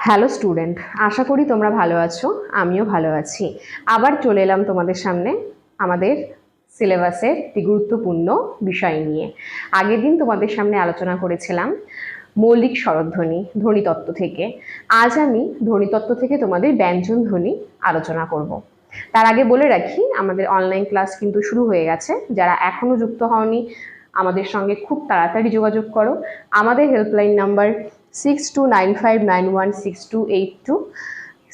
Hello student আশা করি তোমরা ভালো আছো, আমিও ভালো আছি। আবার চলে এলাম তোমাদের সামনে আমাদের সিলেবাসের একটি গুরুত্বপূর্ণ বিষয় নিয়ে। আগের দিন তোমাদের সামনে আলোচনা করেছিলাম মৌলিক স্বরধ্বনি, ধ্বনিতত্ত্ব থেকে। আজ আমি ধ্বনিতত্ত্ব থেকে তোমাদের ব্যঞ্জন ধ্বনি আলোচনা করব। তার আগে বলে রাখি, আমাদের অনলাইন ক্লাস কিন্তু শুরু হয়ে গেছে। যারা এখনও যুক্ত হওনি, আমাদের সঙ্গে খুব তাড়াতাড়ি যোগাযোগ করো। আমাদের helpline number six two nine five nine one six two eight two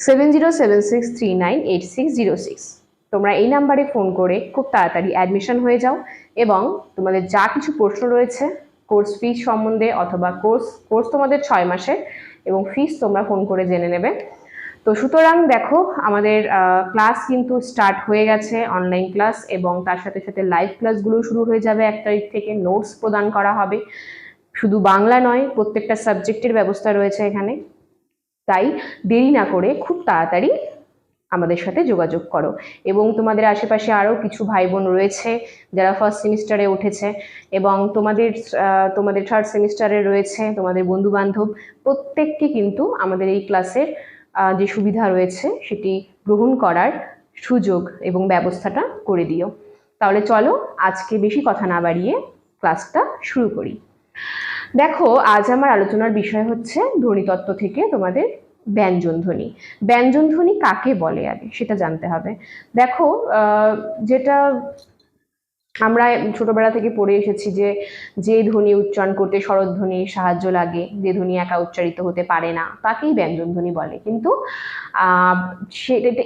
seven zero seven six three nine eight six zero six তোমরা এই নাম্বারে ফোন করে খুব তাড়াতাড়ি অ্যাডমিশন হয়ে যাও এবং তোমাদের যা কিছু প্রশ্ন রয়েছে কোর্স ফিস সম্বন্ধে অথবা কোর্স কোর্স তোমাদের ছয় মাসের এবং ফিস তোমরা ফোন করে জেনে নেবে। তো সুতরাং দেখো, আমাদের ক্লাস কিন্তু স্টার্ট হয়ে গেছে অনলাইন ক্লাস এবং তার সাথে সাথে লাইভ ক্লাসগুলো শুরু হয়ে যাবে এক তারিখ থেকে। নোটস প্রদান করা হবে। শুধু বাংলা নয়, প্রত্যেকটা সাবজেক্টের ব্যবস্থা রয়েছে এখানে। তাই দেরি না করে খুব তাড়াতাড়ি আমাদের সাথে যোগাযোগ করো। এবং তোমাদের আশেপাশে আরও কিছু ভাই বোন রয়েছে যারা ফার্স্ট সেমিস্টারে উঠেছে এবং তোমাদের তোমাদের থার্ড সেমিস্টারে রয়েছে, তোমাদের বন্ধু বান্ধব প্রত্যেককে কিন্তু আমাদের এই ক্লাসের যে সুবিধা রয়েছে সেটি গ্রহণ করার সুযোগ এবং ব্যবস্থাটা করে দিও। তাহলে চলো আজকে বেশি কথা না বাড়িয়ে ক্লাসটা শুরু করি। দেখো, আজ আমার আলোচনার বিষয় হচ্ছে ধ্বনিতত্ত্ব থেকে তোমাদের ব্যঞ্জন ধ্বনি ব্যঞ্জন ধ্বনি কাকে বলে আগে? সেটা জানতে হবে। দেখো যেটা আমরা ছোটবেলা থেকে পড়ে এসেছি যে যে ধ্বনি উচ্চারণ করতে স্বরধ্বনির সাহায্য লাগে, যে ধ্বনি একা উচ্চারিত হতে পারে না, তাকেই ব্যঞ্জন ধ্বনি বলে। কিন্তু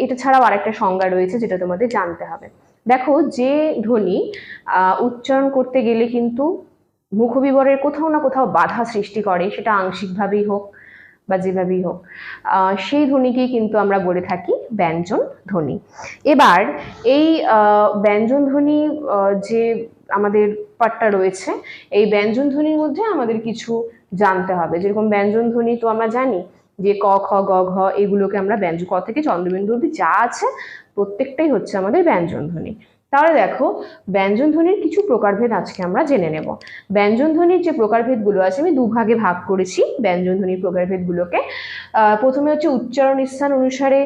এটা ছাড়াও আরেকটা সংজ্ঞা রয়েছে যেটা তোমাদের জানতে হবে। দেখো, যে ধ্বনি উচ্চারণ করতে গেলে কিন্তু মুখবিবরের কোথাও না কোথাও বাধা সৃষ্টি করে, সেটা আংশিকভাবেই হোক বা যেভাবেই হোক। সেই ধ্বনিকেই কিন্তু আমরা বলে থাকি ব্যঞ্জন ধ্বনি। এবার এই ব্যঞ্জন ধ্বনি যে আমাদের পার্টটা রয়েছে, এই ব্যঞ্জন ধ্বনির মধ্যে আমাদের কিছু জানতে হবে। যেরকম ব্যঞ্জন ধ্বনি তো আমরা জানি যে ক, খ, গ, ঘ, এগুলোকে আমরা ব্যঞ্জন ক থেকে চন্দ্রবিন্দু অবধি যা আছে প্রত্যেকটাই হচ্ছে আমাদের ব্যঞ্জন ধ্বনি। তাহলে দেখো, ব্যঞ্জন ধ্বনির কিছু প্রকারভেদ আজকে আমরা জেনে নেব। ব্যঞ্জন ধ্বনির যে প্রকারভেদগুলো আছে, আমি দুভাগে ভাগ করেছি ব্যঞ্জন ধ্বনির প্রকারভেদগুলোকে। প্রথমে হচ্ছে উচ্চারণ স্থান অনুসারে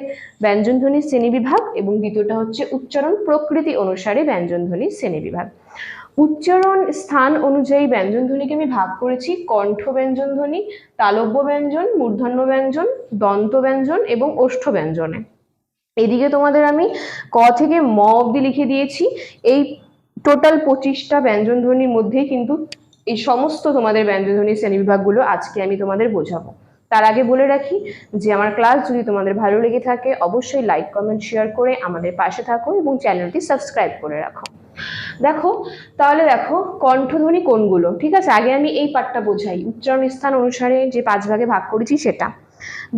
ব্যঞ্জন ধ্বনির শ্রেণীবিভাগ এবং দ্বিতীয়টা হচ্ছে উচ্চারণ প্রকৃতি অনুসারে ব্যঞ্জন ধ্বনির শ্রেণীবিভাগ উচ্চারণ স্থান অনুযায়ী ব্যঞ্জন ধ্বনিকে আমি ভাগ করেছি, কণ্ঠ ব্যঞ্জন ধ্বনি, তালব্য ব্যঞ্জন, মূর্ধন্য ব্যঞ্জন, দন্ত ব্যঞ্জন এবং ওষ্ঠ ব্যঞ্জনে। এদিকে তোমাদের আমি ক থেকে ম অবধি লিখে দিয়েছি। এই টোটাল পঁচিশটা ব্যঞ্জন ধ্বনির মধ্যেই কিন্তু এই সমস্ত তোমাদের ব্যঞ্জন ধ্বনির শ্রেণীবিভাগগুলো আজকে আমি তোমাদের বোঝাবো। তার আগে বলে রাখি যে আমার ক্লাস যদি তোমাদের ভালো লেগে থাকে, অবশ্যই লাইক কমেন্ট শেয়ার করে আমাদের পাশে থাকো এবং চ্যানেলটি সাবস্ক্রাইব করে রাখো। দেখো, তাহলে দেখো কণ্ঠধ্বনি কোনগুলো? ঠিক আছে, আগে আমি এই পার্টটা বোঝাই। উচ্চারণ স্থান অনুসারে যে পাঁচ ভাগে ভাগ করেছি সেটা।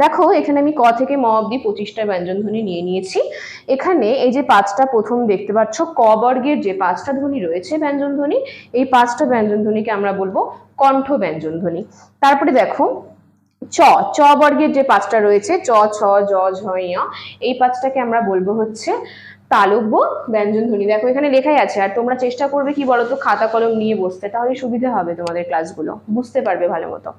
দেখো, এখানে আমি ক থেকে ম অব্দি পঁচিশটা ব্যঞ্জন ধ্বনি নিয়ে নিয়েছি। এখানে এই যে পাঁচটা প্রথম দেখতে পাচ্ছ, ক বর্গের যে পাঁচটা ধ্বনি রয়েছে ব্যঞ্জন ধ্বনি এই পাঁচটা ব্যঞ্জন ধ্বনিকে আমরা বলব কণ্ঠ ব্যঞ্জন ধ্বনি তারপরে দেখো, চ চ বর্গের যে পাঁচটা রয়েছে, চ, ছ, জ, ঝ এই পাঁচটাকে আমরা বলব হচ্ছে তালব্য, ব্যঞ্জন ধ্বনি। দেখো, এখানে লেখাই আছে, আর তোমরা চেষ্টা করবে কি বলতো, খাতা কলম নিয়ে বসতে, তাহলে সুবিধা হবে তোমাদের ক্লাসগুলো, বুঝতে পারবে ভালো মতো।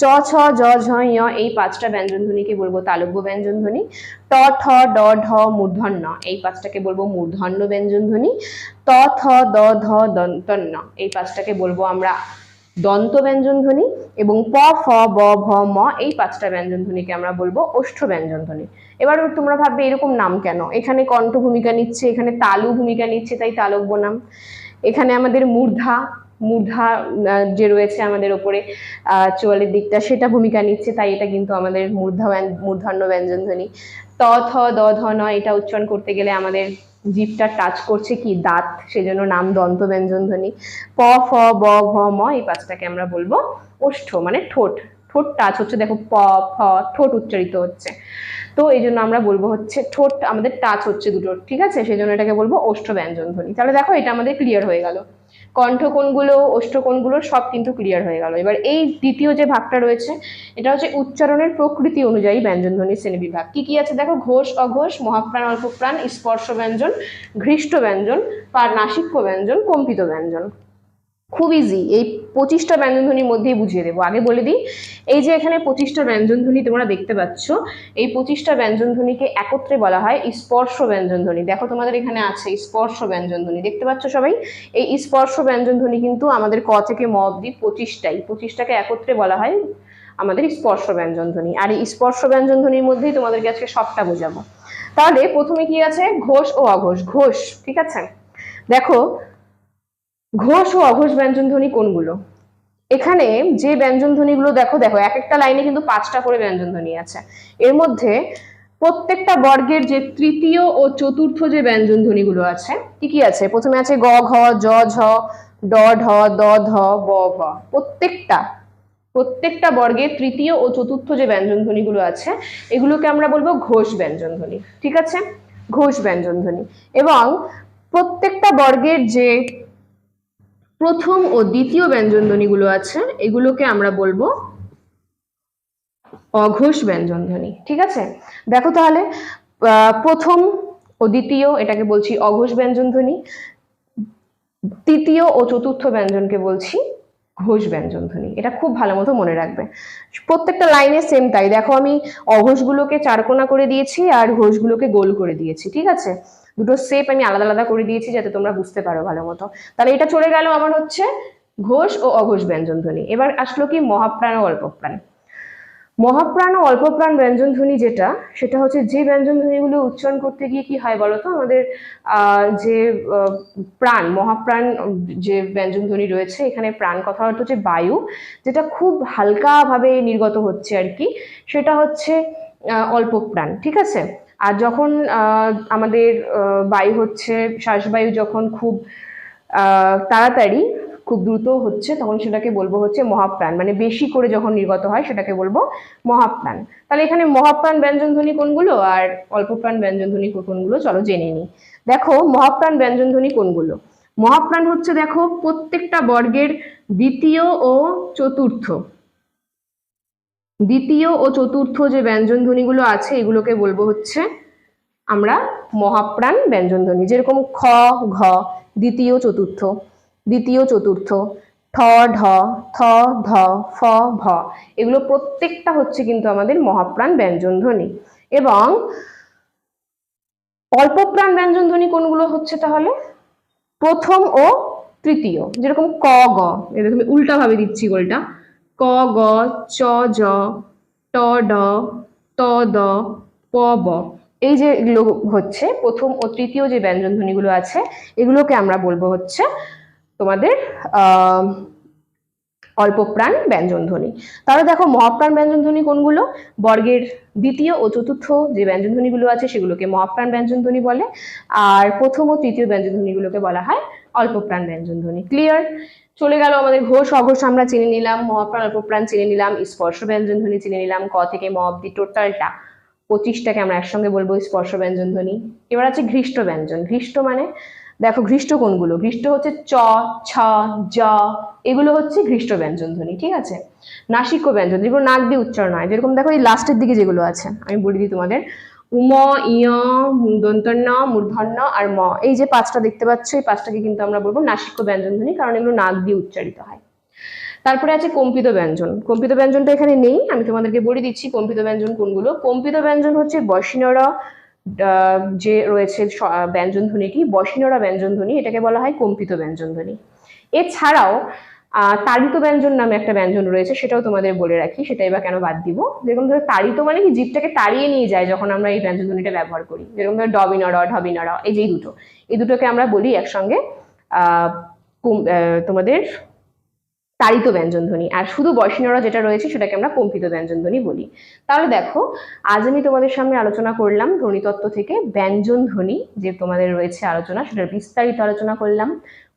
চ, ছ, জ, ঝ, ঞ, এই পাঁচটা ব্যঞ্জন ধ্বনিকে বলব, তালব্য ব্যঞ্জন ধ্বনি। ট ঠ, ড, ঢ, মূর্ধন্য, এই পাঁচটাকে বলব মূর্ধন্য ব্যঞ্জন ধ্বনি। ত, থ, দ, ধ, দন্তন্য, এই পাঁচটাকে বলব আমরা দন্ত ব্যঞ্জন ধ্বনি। এবং প, ফ, ব, ভ, ম, এই পাঁচটা ব্যঞ্জন ধ্বনিকে আমরা বলব ওষ্ঠ ব্যঞ্জন ধ্বনি। এবার তোমরা ভাববে, এরকম নাম কেন? এখানে কণ্ঠ ভূমিকা নিচ্ছে, এখানে তালু ভূমিকা নিচ্ছে, তাই তালব্য নাম। এখানে আমাদের মূর্ধা মূর্ধা যে রয়েছে আমাদের ওপরে চোয়ালের দিকটা, সেটা ভূমিকা নিচ্ছে, তাই এটা কিন্তু আমাদের মূর্ধা মূর্ধন্য ব্যঞ্জন ধ্বনি ত, থ, দ, ধ, ন, এটা উচ্চারণ করতে গেলে আমাদের জিভটা টাচ করছে কি? দাঁত, সেজন্য নাম দন্ত ব্যঞ্জন ধ্বনি প, ফ, ব ভ ম, এই পাঁচটাকে আমরা বলব ওষ্ঠ মানে ঠোঁট। ঠোঁট টাচ হচ্ছে, দেখো প, ফ, ঠোঁট উচ্চারিত হচ্ছে। তো এই জন্য আমরা বলব হচ্ছে ঠোঁট, আমাদের টাচ হচ্ছে দুটো, ঠিক আছে? সেই জন্য এটাকে বলব ওষ্ঠ ব্যঞ্জন ধ্বনি তাহলে দেখো এটা আমাদের ক্লিয়ার হয়ে গেল। কণ্ঠ কোনগুলো কোনগুলো সব কিন্তু ক্লিয়ার হয়ে গেল। এবার এই দ্বিতীয় যে ভাগটা রয়েছে, এটা হচ্ছে উচ্চারণের প্রকৃতি অনুযায়ী ব্যঞ্জন ধ্বনির শ্রেণি বিভাগ কি কি আছে দেখো? ঘোষ, অঘোষ, মহাপ্রাণ, অল্পপ্রাণ স্পর্শ ব্যঞ্জন ঘৃষ্ট ব্যঞ্জন পার নাসিক্য ব্যঞ্জন কম্পিত ব্যঞ্জন খুব ইজি এই পঁচিশটা ব্যঞ্জনধ্বনির মধ্যেই বুঝিয়ে দেবো। আগে বলে দিই, এই যে এখানে পঁচিশটা ব্যঞ্জনধ্বনি তোমরা দেখতে পাচ্ছ, এই পঁচিশটা ব্যঞ্জনধ্বনিকে একত্রে বলা হয় স্পর্শ ব্যঞ্জনধ্বনি। দেখো তোমাদের এখানে আছে স্পর্শ ব্যঞ্জনধ্বনি। দেখতে পাচ্ছ সবাই? এই স্পর্শ ব্যঞ্জনধ্বনি কিন্তু আমাদের ক থেকে ম অব্দি পঁচিশটাই। পঁচিশটাকে একত্রে বলা হয় আমাদের স্পর্শ ব্যঞ্জনধ্বনি। আর এই স্পর্শ ব্যঞ্জনধ্বনির মধ্যেই তোমাদেরকে আজকে সবটা বোঝাবো। তাহলে প্রথমে কি আছে? ঘোষ ও অঘোষ। ঘোষ, ঠিক আছে? দেখো ঘোষ ও অঘোষ ব্যঞ্জনধ্বনি কোনগুলো? এখানে যে ব্যঞ্জনধ্বনিগুলো দেখো দেখো, এক একটা লাইনে কিন্তু পাঁচটা করে ব্যঞ্জনধ্বনি আছে। এর মধ্যে প্রত্যেকটা বর্গের যে তৃতীয় ও চতুর্থ যে ব্যঞ্জনধ্বনিগুলো আছে, কি কি আছে? প্রথমে আছে গ, ঘ, জ, ঝ, ড, ঢ, দ, ধ ব ভ। প্রত্যেকটা প্রত্যেকটা বর্গের তৃতীয় ও চতুর্থ যে ব্যঞ্জনধ্বনিগুলো আছে, এগুলোকে আমরা বলব ঘোষ ব্যঞ্জনধ্বনি ঠিক আছে? ঘোষ ব্যঞ্জনধ্বনি এবং প্রত্যেকটা বর্গের যে প্রথম ও দ্বিতীয় ব্যঞ্জনধ্বনিগুলো আছে, এগুলোকে আমরা বলব অঘোষ ব্যঞ্জনধ্বনি, ঠিক আছে? দেখো তাহলে প্রথম ও দ্বিতীয় এটাকে বলছি অঘোষ ব্যঞ্জনধ্বনি, তৃতীয় ও চতুর্থ ব্যঞ্জনকে বলছি ঘোষ ব্যঞ্জনধ্বনি, এটা খুব ভালো মতো মনে রাখবে। প্রত্যেকটা লাইনে সেম তাই, দেখো আমি অঘোষগুলোকে চারকোনা করে দিয়েছি আর ঘোষগুলোকে গোল করে দিয়েছি, ঠিক আছে? দুটো শেপ আমি আলাদা আলাদা করে দিয়েছি যাতে তোমরা বুঝতে পারো ভালো মতো। তাহলে এটা চলে গেল আমার হচ্ছে ঘোষ ও অঘোষ ব্যঞ্জনধ্বনি এবার আসলো কি মহাপ্রাণ ও অল্পপ্রাণ। মহাপ্রাণ ও অল্পপ্রাণ ব্যঞ্জনধ্বনি যেটা, সেটা হচ্ছে যে ব্যঞ্জন ব্যঞ্জনধ্বনিগুলো উচ্চারণ করতে গিয়ে কি হয় বলতো? আমাদের যে প্রাণ, মহাপ্রাণ যে ব্যঞ্জনধ্বনি রয়েছে, এখানে প্রাণ কথা অর্থ হচ্ছে বায়ু, যেটা খুব হালকাভাবে নির্গত হচ্ছে আর কি। সেটা হচ্ছে অল্পপ্রাণ, ঠিক আছে? আর যখন আমাদের বায়ু হচ্ছে, শ্বাসবায়ু যখন খুব তাড়াতাড়ি, খুব দ্রুত হচ্ছে, তখন সেটাকে বলব হচ্ছে মহাপ্রাণ। মানে বেশি করে যখন নির্গত হয়, সেটাকে বলব মহাপ্রাণ। তাহলে এখানে মহাপ্রাণ ব্যঞ্জনধ্বনি কোনগুলো? আর অল্পপ্রাণ ব্যঞ্জনধ্বনি কোনগুলো? চলো জেনে নিই। দেখো, মহাপ্রাণ ব্যঞ্জনধ্বনি কোনগুলো? মহাপ্রাণ হচ্ছে, দেখো, প্রত্যেকটা বর্গের দ্বিতীয় ও চতুর্থ। দ্বিতীয় ও চতুর্থ যে ব্যঞ্জনধ্বনিগুলো আছে, এগুলোকে বলব হচ্ছে আমরা মহাপ্রাণ ব্যঞ্জনধ্বনি যেরকম খ, ঘ, দ্বিতীয়, চতুর্থ দ্বিতীয়, চতুর্থ, ঠ, ঢ, থ, ধ, ফ, ভ, এগুলো প্রত্যেকটা হচ্ছে কিন্তু আমাদের মহাপ্রাণ ব্যঞ্জনধ্বনি এবং অল্পপ্রাণ ব্যঞ্জনধ্বনি কোনগুলো হচ্ছে তাহলে? প্রথম ও তৃতীয়, যেরকম ক, গ এরকম উল্টা ভাবে দিচ্ছি গোলটা। ক, গ, চ, জ, ট, ড, ত, দ, প, ব। এই যে এগুলো হচ্ছে, প্রথম ও তৃতীয় যে ব্যঞ্জনধ্বনিগুলো আছে, এগুলোকে আমরা বলব হচ্ছে তোমাদের অল্পপ্রাণ ব্যঞ্জনধ্বনি। তাহলে দেখো, মহাপ্রাণ ব্যঞ্জনধ্বনি কোনগুলো? বর্গের দ্বিতীয় ও চতুর্থ যে ব্যঞ্জনধ্বনিগুলো আছে, সেগুলোকে মহাপ্রাণ ব্যঞ্জনধ্বনি বলে। আর প্রথম ও তৃতীয় ব্যঞ্জনধ্বনিগুলোকে বলা হয় অল্পপ্রাণ ব্যঞ্জনধ্বনি ক্লিয়ার চলে গেল আমাদের ঘোষ, অঘোষ আমরা চিনে নিলাম, মহাপ্রাণ অল্পপ্রাণ চিনে নিলাম, স্পর্শ ব্যঞ্জনধ্বনি চিনে নিলাম, ক থেকে ম অব্দি টোটালটা পঁচিশটাকে আমরা একসঙ্গে বলব স্পর্শ ব্যঞ্জনধ্বনি এবার আছে ঘৃষ্ট ব্যঞ্জন, ঘৃষ্ট মানে দেখো ঘৃষ্ট কোনগুলো? ঘৃষ্ট হচ্ছে চ, ছ, জ, এগুলো হচ্ছে ঘৃষ্ট ব্যঞ্জনধ্বনি ঠিক আছে? নাসিক্য ব্যঞ্জন, যেগুলো নাক দিয়ে উচ্চারণ হয়, যেরকম দেখো এই লাস্টের দিকে যেগুলো আছে, আমি বলে দিই তোমাদের উম, ইয়, দন্তন্য, মূর্ধন্য আর ম। এই যে পাঁচটা দেখতে পাচ্ছ, এই পাঁচটাকে কিন্তু আমরা বলব নাসিক্য ব্যঞ্জনধ্বনি, কারণ এগুলো নাক দিয়ে উচ্চারিত হয়। তারপরে আছে কম্পিত ব্যঞ্জন। কম্পিত ব্যঞ্জনটা এখানে নেই, আমি তোমাদেরকে বলে দিচ্ছি কম্পিত ব্যঞ্জন কোনগুলো। কম্পিত ব্যঞ্জন হচ্ছে বসিনরা যে রয়েছে ব্যঞ্জনধ্বনিটি বসিনরা ব্যঞ্জনধ্বনি, এটাকে বলা হয় কম্পিত ব্যঞ্জনধ্বনি। এছাড়াও তাড়িত ব্যঞ্জন নামে একটা ব্যঞ্জন রয়েছে, সেটাও তোমাদের বলে রাখি সেটাই বা কেন বাদ দিব? যেরকম ধরো তাড়িত মানে কি জীবটাকে তাড়িয়ে নিয়ে যায় যখন আমরা এই ব্যঞ্জনধ্বনিটা ব্যবহার করি। যেরকম ধরো ডবিনরা ঢবিনরা এই যে দুটো। এই দুটোকে আমরা বলি একসঙ্গে তোমাদের তাড়িত ব্যঞ্জনধ্বনি। আর শুধু বয়সিনরা যেটা রয়েছে সেটাকে আমরা কম্পিত ব্যঞ্জনধ্বনি বলি। তাহলে দেখো, আজ আমি তোমাদের সামনে আলোচনা করলাম ধ্বনিতত্ত্ব থেকে ব্যঞ্জন ধ্বনি যে তোমাদের রয়েছে আলোচনা, সেটার বিস্তারিত আলোচনা করলাম।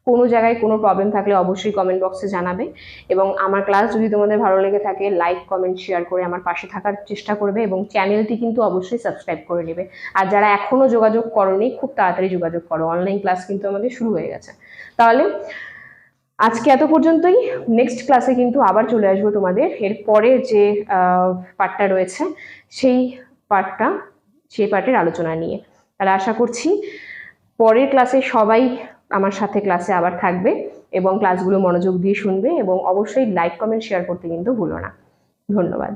কোনো জায়গায় কোনো প্রবলেম থাকলে অবশ্যই কমেন্ট বক্সে জানাবে এবং আমার ক্লাস যদি তোমাদের ভালো লেগে থাকে লাইক কমেন্ট শেয়ার করে আমার পাশে থাকার চেষ্টা করবে এবং চ্যানেলটি কিন্তু অবশ্যই সাবস্ক্রাইব করে নেবে। আর যারা এখনও যোগাযোগ করনি, খুব তাড়াতাড়ি যোগাযোগ করো। অনলাইন ক্লাস কিন্তু আমাদের শুরু হয়ে গেছে। তাহলে আজকে এত পর্যন্তই। নেক্সট ক্লাসে কিন্তু আবার চলে আসব তোমাদের। এর পরের যে পার্টটা রয়েছে, সেই পার্টটা সেই পার্টের আলোচনা নিয়ে। তাহলে আশা করছি পরের ক্লাসে সবাই আমার সাথে ক্লাসে আবার থাকবে এবং ক্লাসগুলো মনোযোগ দিয়ে শুনবে এবং অবশ্যই লাইক কমেন্ট শেয়ার করতে কিন্তু ভুলো না। ধন্যবাদ।